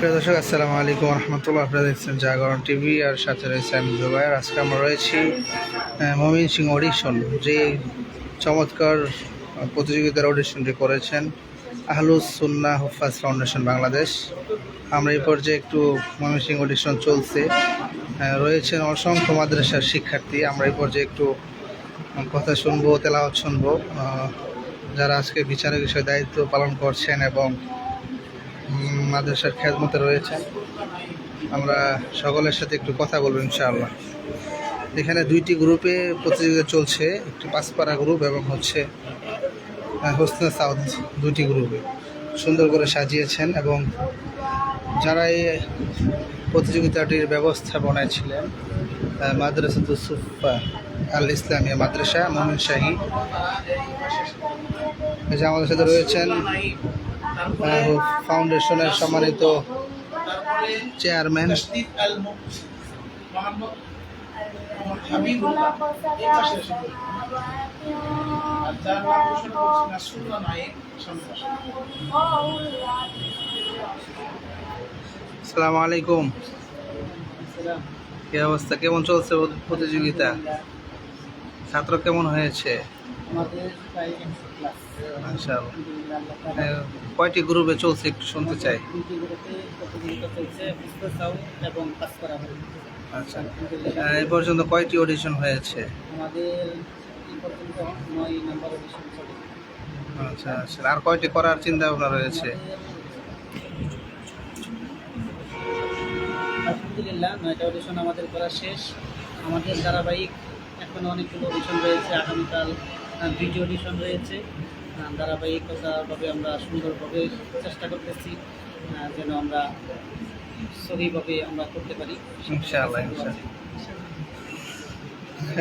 প্রিয় দর্শক, আসসালামু আলাইকুম রহমতুল্লাহ। আপনারা দেখছেন জাগরণ টিভি আর সাথে রয়েছে আমি জুবাইর আজকে আমরা রয়েছি মমিন সিং অডিশন, যে চমৎকার প্রতিযোগিতার অডিশনটি করেছেন আহলুস সুন্না হুফাজ ফাউন্ডেশন বাংলাদেশ। আমরা এই পর্যায়ে একটু মমিন সিং অডিশন চলছে। রয়েছেন অসংখ্য মাদ্রাসার শিক্ষার্থী। আমরা এই পর্যায়ে একটু কথা শুনব, তেলাওয়াত শুনব। যারা আজকে বিচারক হিসেবে দায়িত্ব পালন করছেন এবং মাদ্রাসার খেদমতে রয়েছেন আমরা সকলের সাথে একটু কথা বলব ইনশাআল্লাহ। এখানে দুইটি গ্রুপে প্রতিযোগিতা চলছে। একটি পাঁচপাড়া গ্রুপ এবং হচ্ছে হোসনা সাউথ দুটি গ্রুপে। সুন্দর করে সাজিয়েছেন এবং যারা এই প্রতিযোগিতাটির ব্যবস্থাপনায় ছিলেন আহ, মাদ্রাসাতুল সুফা আল ইসলামিয়া মাদ্রাসা মোমিন শাহী। আমাদের সাথে রয়েছেন ফাউন্ডেশনের সম্মানিত চেয়ারম্যান আসসালামু আলাইকুম। কি অবস্থা? কেমন চলছে প্রতিযোগিতা? ছাত্র কেমন হয়েছে? কয়টি গ্রুপে চলছে একটু শুনতে চাই। আচ্ছা। এই পর্যন্ত কয়টি অডিশন হয়েছে? আমাদের নয় নাম্বার অডিশন আচ্ছা আচ্ছা। আর কয়টি করার চিন্তা ভাবনা রয়েছে? আলহামদুলিল্লাহ নয়টা অডিশন আমাদের করা শেষ। আমাদের ধারাবাহিক এখন অনেকগুলো অডিশন রয়েছে। আগামীকাল দুইটি অডিশন রয়েছে ধারাবাহিকতাভাবে আমরা সুন্দরভাবে চেষ্টা করতেছি যেন আমরা সহিভাবে আমরা করতে পারি ইনশাআল্লাহ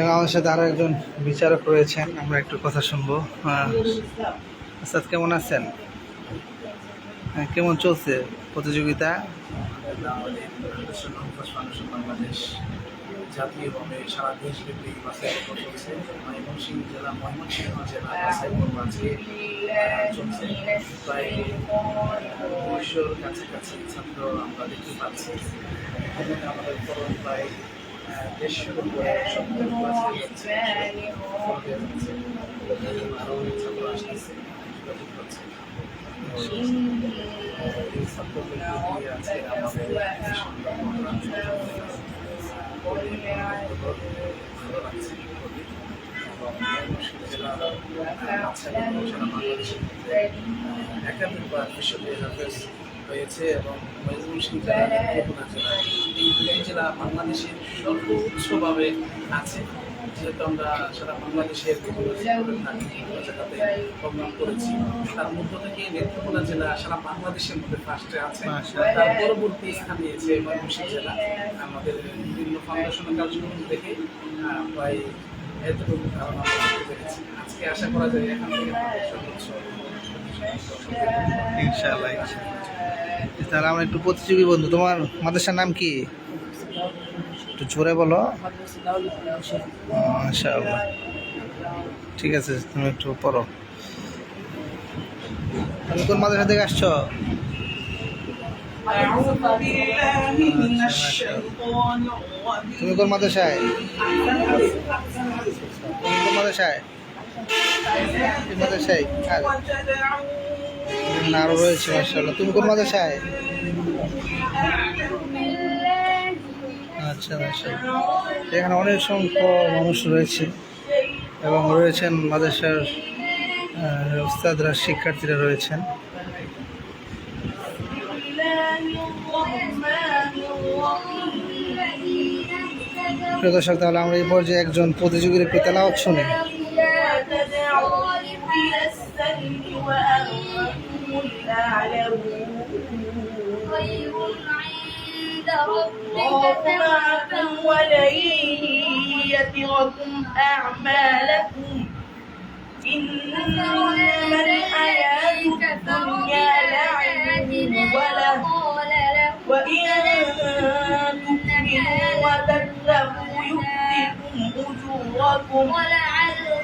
আমাদের সাথে আরও একজন বিচারক রয়েছেন আমরা একটু কথা শুনব আসাদ কেমন আছেন হ্যাঁ, কেমন চলছে প্রতিযোগিতা বাংলাদেশ জাতীয়ভাবে সারা দেশব্যাপী পর্ব চলছে ময়মনসিংহ জেলা ময়মনসিংহ জেলা পর্ব আজকে চলছে। প্রায় দুইশোর কাছাকাছি ছাত্র আমরা দেখতে পাচ্ছি। আমাদের ফলন প্রায় ছাত্রদের আজকে আমাদের একাধিকবার বিশ্ববিদ্যালয় হাফেজ হয়েছে এবং ময়মনসিংহ জেলা জেলা এই দুটি জেলা আছে যেহেতু আমরা সারা বাংলাদেশের জায়গাতে প্রোগ্রাম করেছি তার মধ্য থেকে নেত্রকোনা জেলা সারা বাংলাদেশের মধ্যে ফার্স্টে আছে। তার পরবর্তী স্থানে এসে ময়মনসিংহ জেলা আমাদের বিভিন্ন ফাউন্ডেশনের কার্যক্রম দেখে প্রায় এতটুকু ধারণা পেরেছি আজকে আশা করা যায় এখান থেকে ইনশাআল্লাহ তাহলে আমরা একটু প্রতিযোগী বন্ধু তোমার মাদ্রাসার নাম কি? একটু জোরে বলো। মাশাআল্লাহ। ঠিক আছে তুমি একটু পড়ো। তুমি কোন মাদ্রাসা থেকে আসছো? তুমি কোন মাদ্রাসায়? তুমি আরও রয়েছে মার্শাল্লাহ তুমি কোন মাদ্রাসায়? আচ্ছা মার্শাল্লাহ এখানে অনেক সংখ্যক মানুষ রয়েছে এবং রয়েছেন মাদ্রাসার উস্তাদরা, শিক্ষার্থীরা রয়েছেন। প্রিয় দর্শক তাহলে আমরা এই পর্যায়ে একজন প্রতিযোগীর একটু তেলাওয়াত শুনি خير عند ربك الله معكم ثوابا ولن يتركم أعمالكم إنما الحياة الدنيا لعب وله وإن تؤمنوا وتتقوا يؤتكم يراكم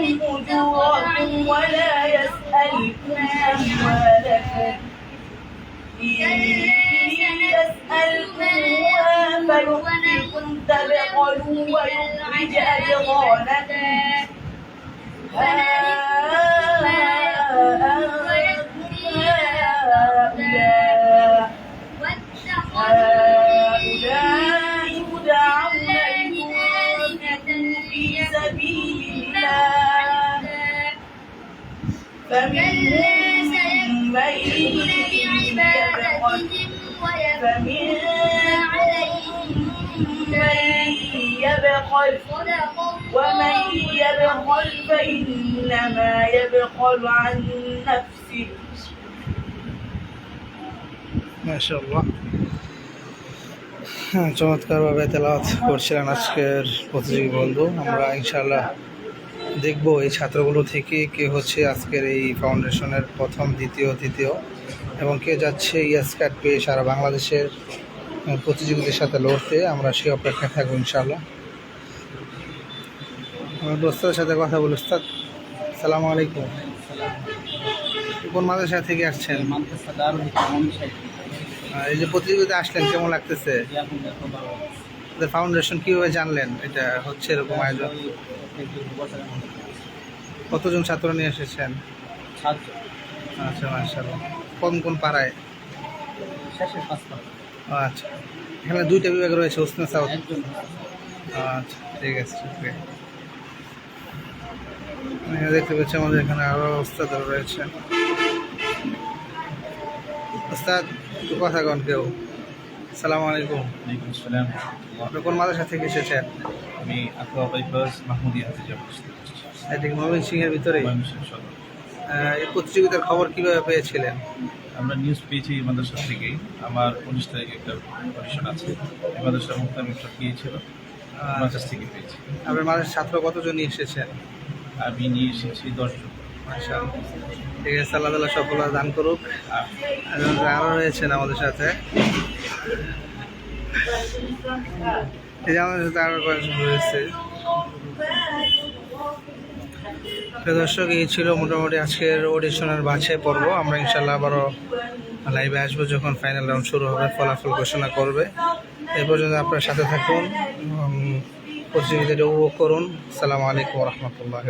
يؤتيكم ولا يسألكم أموالكم. إني أسألكمها فيؤتيكم تبخلوا ويخرج أضغانكم هؤلاء فمنهم من يبخل فمنهم من يبخل ومن يبخل فإنما يبخل عن نفسه মাশাআল্লাহ হ্যাঁ চমৎকারভাবে তেলাওয়াত করছিলেন আজকের প্রতিযোগী বন্ধু আমরা ইনশাআল্লাহ দেখব এই ছাত্রগুলো থেকে কে হচ্ছে আজকের এই ফাউন্ডেশনের প্রথম দ্বিতীয় তৃতীয় এবং কে যাচ্ছে ইয়াস কার্ড পেয়ে সারা বাংলাদেশের প্রতিযোগীদের সাথে লড়তে। আমরা সে অপেক্ষায় থাকব ইনশাআল্লাহ। আমার দোস্তের সাথে কথা বলি উস্তাদ। সালামু আলাইকুম। কোন মাদ্রাসা থেকে আসছেন? এই যে প্রতিযোগিতা আসলেন কেমন লাগতেছে? ফাউন্ডেশন কীভাবে জানলেন? এটা হচ্ছে এরকম আয়োজন। কতজন ছাত্র নিয়ে এসেছেন? ছাত্র আচ্ছা মাশাআল্লাহ। কোন কোন পাড়ায়? আচ্ছা। এখানে দুইটা বিভাগ রয়েছে উসনা সাউথ। আচ্ছা ঠিক আছে দেখতে পাচ্ছি আমাদের এখানে আরও ওস্তাদ রয়েছে ওস্তাদ কথা কন কেউ। সালাম আলাইকুম। ওয়ালাইকুম আসসালাম। আপনি কোন মাদ্রাসা থেকে এসেছেন? আমি আকবা বাইপাস মাহমুদিয়া হাতে যাব এটি ময়মন সিং এর ভিতরে এই প্রতিযোগিতার খবর কীভাবে পেয়েছিলেন? আমরা নিউজ পেয়েছি এই মাদ্রাসা থেকেই। আমার উনিশ তারিখে একটা অডিশন আছে। এই মাদ্রাসার মুক্ত আমি গিয়েছিল মাদ্রাস থেকে পেয়েছি। আপনার মাঝে ছাত্র কতজন নিয়ে এসেছেন? আমি নিয়ে এসেছি দশজন। ঠিক আছে, আল্লাহ তালা সফলতা দান করুক। আর আরও রয়েছেন আমাদের সাথে। এই যে আমাদের সাথে আরও কয়েকজন রয়েছে। দর্শক, এই ছিল মোটামুটি আজকের অডিশনের বাছাই পর্ব। আমরা ইনশাল্লাহ আবারও লাইভে আসব যখন ফাইনাল রাউন্ড শুরু হবে, ফলাফল ঘোষণা করবে। এই পর্যন্ত আপনার সাথে থাকুন প্রতিযোগিতাটা উপভোগ করুন। সালামু আলাইকুম রহমতুল্লাহ